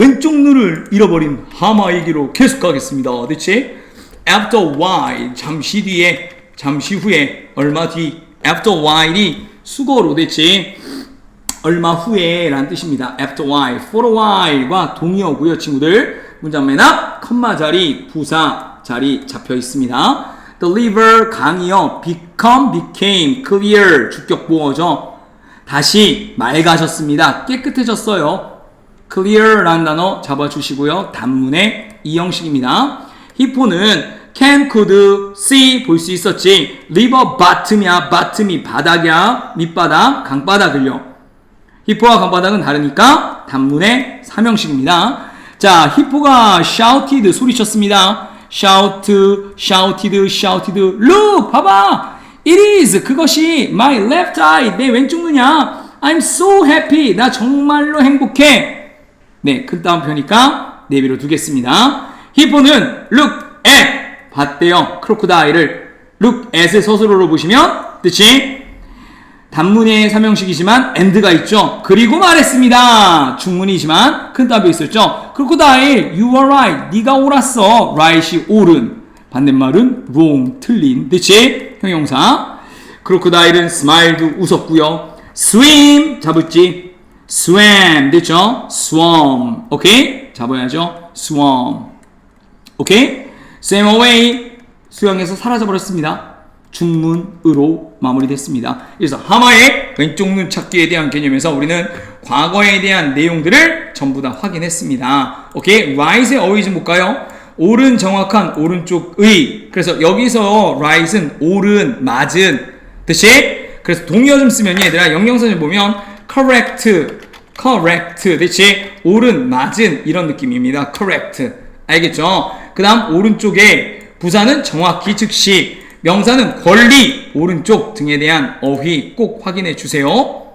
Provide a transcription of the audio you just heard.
왼쪽 눈을 잃어버린 하마 얘기로 계속 가겠습니다. 대체 after while 잠시 뒤에 잠시 후에 얼마 뒤 after while이 수거로 대체 얼마 후에 라는 뜻입니다. after while, for a while과 동의어고요, 친구들. 문장 맨 앞, 컴마 자리, 부사 자리 잡혀 있습니다. The river, 강이요, become, became, clear, 주격 보어죠. 다시 맑아졌습니다. 깨끗해졌어요. Clear라는 단어 잡아주시고요. 단문의 이 형식입니다. 히포는 can, could, see 볼 수 있었지. river bottom이야. bottom이 바닥이야. 밑바닥, 강바닥을요. 히포와 강바닥은 다르니까 단문의 삼형식입니다. 자, 히포가 shouted 소리쳤습니다. shout, shouted, shouted. look, 봐봐. It is 그것이 my left eye 내 왼쪽 눈이야. I'm so happy. 나 정말로 행복해. 네, 큰 따옴표니까 내비로 두겠습니다. 히포는 look at 봤대요. 크로코다일을 look at의 서술어로 보시면 뜻이 단문의 삼형식이지만 and가 있죠. 그리고 말했습니다. 중문이지만 큰 따옴표 있었죠. 크로코다일 you are right. 네가 옳았어. right이 옳은. 반대말은 wrong 틀린. 뜻이 형용사. 크로코다일은 smiled 웃었고요. swim 잡았지. Swam 됐죠? swam 오케이 잡아야죠. swam 오케이 swam away 수영에서 사라져버렸습니다. 중문으로 마무리됐습니다. 그래서 하마의 왼쪽 눈 찾기에 대한 개념에서 우리는 과거에 대한 내용들을 전부 다 확인했습니다. 오케이 right의 어휘 좀 볼까요? 옳은 정확한 오른쪽의 그래서 여기서 right은 옳은 맞은 뜻이 그래서 동의어 좀 쓰면 얘들아 영영선 좀 보면 correct correct 대체 옳은 맞은 이런 느낌입니다. correct. 알겠죠? 그 다음 오른쪽에 부사는 정확히 즉시 명사는 권리 오른쪽 등에 대한 어휘 꼭 확인해 주세요